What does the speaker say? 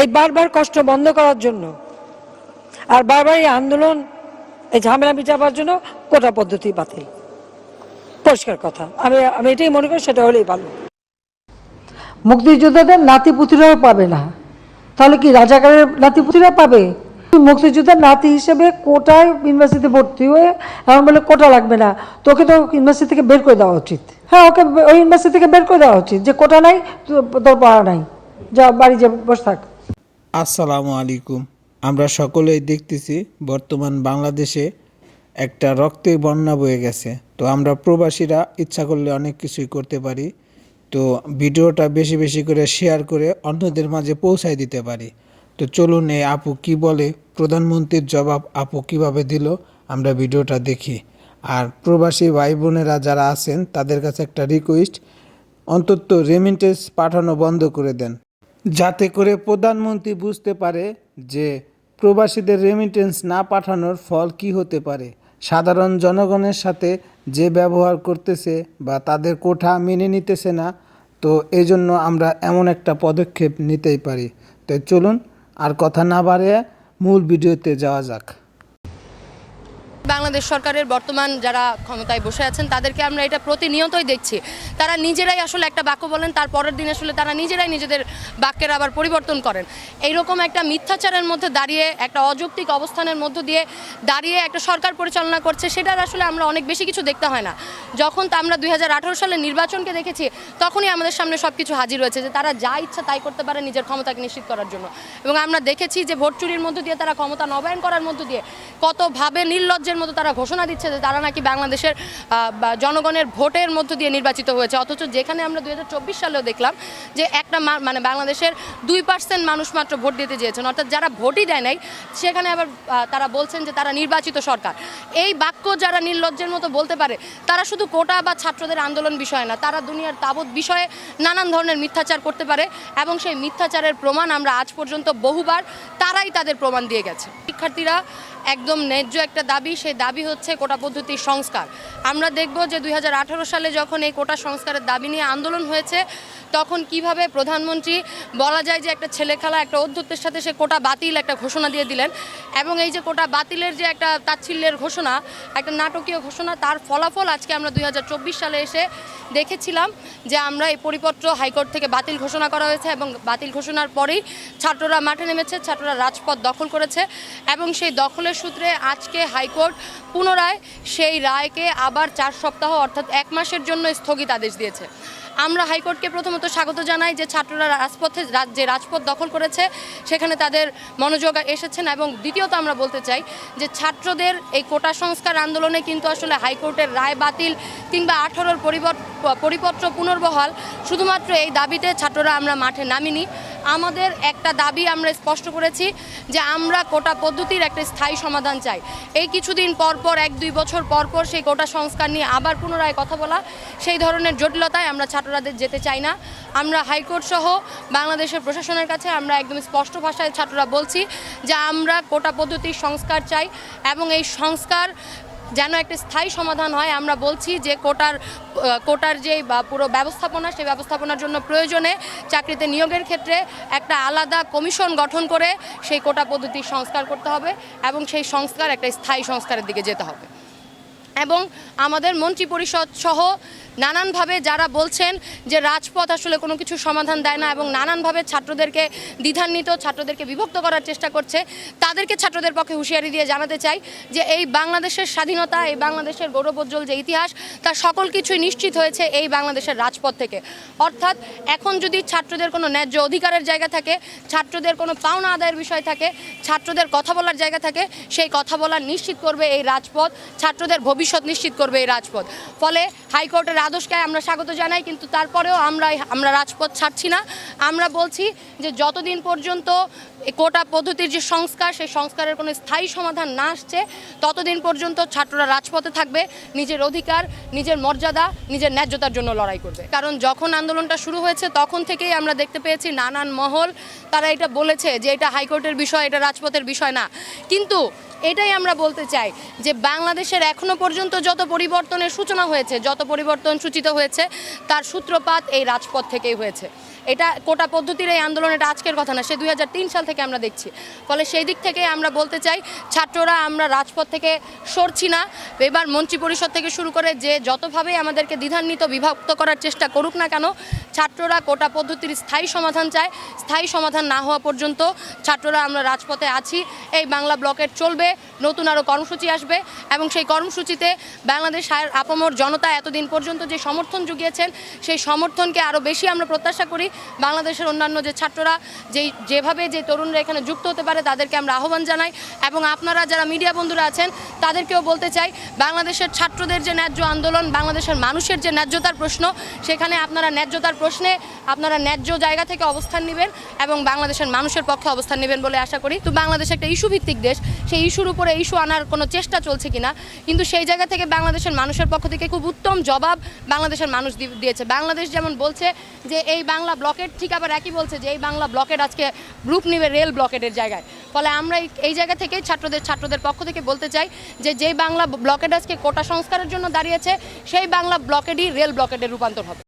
এই বারবার কষ্ট বন্ধ করার জন্য আর বারবার এই আন্দোলন, এই ঝামেলা মিটাবার জন্য কোটা পদ্ধতি বাতিল। পরিষ্কার কথা। আমি আমি এটাই মনে করি, সেটা হলেই ভালো। মুক্তিযোদ্ধাদের নাতি নাতিপুতিরাও পাবে না। তাহলে কি রাজাকারের নাতি নাতিপুতিরা পাবে? মুক্তিযোদ্ধার নাতি হিসেবে কোটায় ইউনিভার্সিটিতে ভর্তি হয়ে এমন বলে কোটা লাগবে না। তোকে তো ইউনিভার্সিটি থেকে বের করে দেওয়া উচিত। হ্যাঁ ওকে ওই ইউনিভার্সিটি থেকে বের করে দেওয়া উচিত যে কোটা নাই তোর পড়া নাই। যা বাড়ি যে বসে থাক। আসসালামু আলাইকুম। আমরা সকলেই দেখতেছি বর্তমান বাংলাদেশে একটা রক্তের বন্যা বয়ে গেছে। তো আমরা প্রবাসীরা ইচ্ছা করলে অনেক কিছুই করতে পারি। তো ভিডিওটা বেশি বেশি করে শেয়ার করে অন্যদের মাঝে পৌঁছায় দিতে পারি। তো চলুন এই আপু কি বলে, প্রধানমন্ত্রীর জবাব আপু কীভাবে দিল, আমরা ভিডিওটা দেখি। আর প্রবাসী ভাই বোনেরা যারা আছেন, তাদের কাছে একটা রিকোয়েস্ট অন্তত রেমিটেন্স পাঠানো বন্ধ করে দেন। যাতে করে প্রধানমন্ত্রী বুঝতে পারে যে প্রবাসীদের রেমিটেন্স না পাঠানোর ফল কি হতে পারে। সাধারণ জনগণের সাথে যে ব্যবহার করতেছে বা তাদের কোঠা মেনে নিতেছে না, তো এই জন্য আমরা এমন একটা পদক্ষেপ নিতেই পারি। তো চলুন আর কথা না বাড়িয়ে মূল ভিডিওতে যাওয়া যাক। বাংলাদেশ সরকারের বর্তমান যারা ক্ষমতায় বসে আছেন, তাদেরকে আমরা এটা প্রতিনিয়তই দেখছি। তারা নিজেরাই আসলে একটা বাক্য বলেন তার পরের দিন আসলে তারা নিজেরাই নিজেদের বাক্যের আবার পরিবর্তন করেন। এইরকম একটা মিথ্যাচারের মধ্যে দাঁড়িয়ে, একটা অযৌক্তিক অবস্থানের মধ্য দিয়ে দাঁড়িয়ে একটা সরকার পরিচালনা করছে, সেটার আসলে আমরা অনেক বেশি কিছু দেখতে হয় না। যখন তা আমরা দুই হাজার আঠেরো সালের নির্বাচনকে দেখেছি, তখনই আমাদের সামনে সব কিছু হাজির হয়েছে যে তারা যা ইচ্ছা তাই করতে পারে নিজের ক্ষমতাকে নিশ্চিত করার জন্য। এবং আমরা দেখেছি যে ভোট চুরির মধ্য দিয়ে তারা ক্ষমতা নবায়ন করার মধ্য দিয়ে কতভাবে নির্লজ্জের মতো তারা ঘোষণা দিচ্ছে যে তারা নাকি বাংলাদেশের জনগণের ভোটের মধ্য দিয়ে নির্বাচিত হয়েছে। অথচ যেখানে আমরা দু হাজার চব্বিশ সালেও দেখলাম যে একটা মানে বাংলাদেশের দুই পার্সেন্ট মানুষ মাত্র ভোট দিতে চেয়েছেন। অর্থাৎ যারা ভোটই দেয় নাই, সেখানে আবার তারা বলছেন যে তারা নির্বাচিত সরকার। এই বাক্য যারা নির্লজ্জের মতো বলতে পারে, তারা শুধু কোটা বা ছাত্রদের আন্দোলন বিষয় না, তারা দুনিয়ার তাবৎ বিষয়ে নানান ধরনের মিথ্যাচার করতে পারে এবং সেই মিথ্যাচারের প্রমাণ আমরা আজ পর্যন্ত বহুবার তারাই তাদের প্রমাণ দিয়ে গেছে। শিক্ষার্থীরা একদম ন্যায্য একটা দাবি, সেই দাবি হচ্ছে কোটা পদ্ধতির সংস্কার। আমরা দেখব যে দুই হাজার আঠেরো সালে যখন এই কোটা সংস্কারের দাবি নিয়ে আন্দোলন হয়েছে, তখন কীভাবে প্রধানমন্ত্রী বলা যায় যে একটা ছেলে খেলা একটা অধ্যত্বের সাথে সে কোটা বাতিল একটা ঘোষণা দিয়ে দিলেন এবং এই যে কোটা বাতিলের যে একটা তাচ্ছিল্যের ঘোষণা, একটা নাটকীয় ঘোষণা, তার ফলাফল আজকে আমরা দুই হাজার চব্বিশ সালে এসে দেখেছিলাম যে আমরা এই পরিপত্র হাইকোর্ট থেকে বাতিল ঘোষণা করা হয়েছে এবং বাতিল ঘোষণার পরেই ছাত্ররা মাঠে নেমেছে, ছাত্ররা রাজপথ দখল করেছে এবং সেই দখলের সূত্রে আজকে হাইকোর্ট পুনরায় সেই রায়কে আবার চার সপ্তাহ অর্থাৎ এক মাসের জন্য স্থগিত আদেশ দিয়েছে। আমরা হাইকোর্টকে প্রথমত স্বাগত জানাই যে ছাত্ররা রাজপথে যে রাজপথ দখল করেছে, সেখানে তাদের মনোযোগ এসেছেন এবং দ্বিতীয়ত আমরা বলতে চাই যে ছাত্রদের এই কোটা সংস্কার আন্দোলনে কিন্তু আসলে হাইকোর্টের রায় বাতিল কিংবা আঠারোর পরিপত্র পুনর্বহাল শুধুমাত্র এই দাবিতে ছাত্ররা আমরা মাঠে নামিনি। আমাদের একটা দাবি আমরা স্পষ্ট করেছি যে আমরা কোটা পদ্ধতির একটা স্থায়ী সমাধান চাই। এই কিছুদিন পর পর, এক দুই বছর পর পর সেই কোটা সংস্কার নিয়ে আবার পুনরায় কথা বলা, সেই ধরনের জটিলতায় আমরা ছাত্ররাদের যেতে চাই না। আমরা হাইকোর্ট সহ বাংলাদেশের প্রশাসনের কাছে আমরা একদম স্পষ্ট ভাষায় ছাত্ররা বলছি যে আমরা কোটা পদ্ধতির সংস্কার চাই এবং এই সংস্কার যেন একটা স্থায়ী সমাধান হয়, আমরা বলছি যে কোটার কোটার যে পুরো ব্যবস্থাপনা, সেই ব্যবস্থাপনার জন্য প্রয়োজনে চাকরিতে নিয়োগের ক্ষেত্রে একটা আলাদা কমিশন গঠন করে সেই কোটা পদ্ধতির সংস্কার করতে হবে এবং সেই সংস্কার একটা স্থায়ী সংস্কারের দিকে যেতে হবে। এবং আমাদের মন্ত্রী পরিষদ সহ নানানভাবে যারা বলছেন যে রাজপথ আসলে কোনো কিছু সমাধান দেয় না এবং নানানভাবে ছাত্রদেরকে দ্বিধান্বিত, ছাত্রদেরকে বিভক্ত করার চেষ্টা করছে, তাদেরকে ছাত্রদের পক্ষে হুঁশিয়ারি দিয়ে জানাতে চাই যে এই বাংলাদেশের স্বাধীনতা, এই বাংলাদেশের গৌরবোজ্জ্বল যে ইতিহাস, তা সকল কিছুই নিশ্চিত হয়েছে এই বাংলাদেশের রাজপথ থেকে। অর্থাৎ এখন যদি ছাত্রদের কোনো ন্যায্য অধিকারের জায়গা থাকে, ছাত্রদের কোনো পাওনা আদায়ের বিষয় থাকে, ছাত্রদের কথা বলার জায়গা থাকে, সেই কথা বলার নিশ্চিত করবে এই রাজপথ। ছাত্রদের ভবিষ্যৎ নিশ্চিত করবে এই রাজপথ। ফলে হাইকোর্টের আদেশকে আমরা স্বাগত জানাই, কিন্তু তারপরেও আমরা আমরা রাজপথ ছাড়ছি না। আমরা বলছি যে যতদিন পর্যন্ত কোটা পদ্ধতির যে সংস্কার, সেই সংস্কারের কোনো স্থায়ী সমাধান না আসছে, ততদিন পর্যন্ত ছাত্ররা রাজপথে থাকবে, নিজের অধিকার, নিজের মর্যাদা, নিজের ন্যায্যতার জন্য লড়াই করবে। কারণ যখন আন্দোলনটা শুরু হয়েছে, তখন থেকেই আমরা দেখতে পেয়েছি নানান মহল, তারা এটা বলেছে যে এটা হাইকোর্টের বিষয়, এটা রাজপথের বিষয় না। কিন্তু এটাই আমরা বলতে চাই যে বাংলাদেশের এখনও পর্যন্ত যত পরিবর্তনের সূচনা হয়েছে, যত পরিবর্তন সূচিত হয়েছে, তার সূত্রপাত এই রাজপথ থেকেই হয়েছে। এটা কোটা পদ্ধতির এই আন্দোলন, এটা আজকের কথা না, সে দুই হাজার তিন সাল থেকে আমরা দেখছি। ফলে সেই দিক থেকে আমরা বলতে চাই, ছাত্ররা আমরা রাজপথ থেকে সরছি না। এবার মন্ত্রী পরিষদ থেকে শুরু করে যে যতভাবে আমাদেরকে দ্বিধান্বিত, বিভক্ত করার চেষ্টা করুক না কেন, ছাত্ররা কোটা পদ্ধতির স্থায়ী সমাধান চায়। স্থায়ী সমাধান না হওয়া পর্যন্ত ছাত্ররা আমরা রাজপথে আছি। এই বাংলা ব্লকের চলবে, নতুন আরও কর্মসূচি আসবে এবং সেই কর্মসূচিতে বাংলাদেশ আর আপামর জনতা এতদিন পর্যন্ত যে সমর্থন জুগিয়েছেন, সেই সমর্থনকে আরও বেশি আমরা প্রত্যাশা করি। বাংলাদেশের অন্যান্য যে ছাত্ররা, যেই, যেভাবে যে তরুণরা এখানে যুক্ত হতে পারে, তাদেরকে আমরা আহ্বান জানাই এবং আপনারা যারা মিডিয়া বন্ধুরা আছেন, তাদেরকেও বলতে চাই, বাংলাদেশের ছাত্রদের যে ন্যায্য আন্দোলন, বাংলাদেশের মানুষের যে ন্যায্যতার প্রশ্ন, সেখানে আপনারা ন্যায্যতার প্রশ্নে আপনারা ন্যায্য জায়গা থেকে অবস্থান নেবেন এবং বাংলাদেশের মানুষের পক্ষে অবস্থান নেবেন বলে আশা করি। তো বাংলাদেশ একটা ইস্যু ভিত্তিক দেশ, সেই ইস্যুর উপরে ইস্যু আনার কোনো চেষ্টা চলছে কিনা, কিন্তু সেই জায়গা থেকে বাংলাদেশের মানুষের পক্ষ থেকে খুব উত্তম জবাব বাংলাদেশের মানুষ দিয়েছে। বাংলাদেশ যেমন বলছে যে এই বাংলা ব্লকেট ঠিক আবার একই বলছে যে এই বাংলা ব্লকেট আজকে গ্রুপ নিবে রেল ব্লকেটের জায়গায়। ফলে আমরা এই- জায়গা থেকেই ছাত্রদের ছাত্রদের পক্ষ থেকে বলতে চাই যে যেই বাংলা ব্লকেট আজকে কোটা সংস্কারের জন্য দাঁড়িয়েছে, সেই বাংলা ব্লকেটই রেল ব্লকেটের রূপান্তর হবে।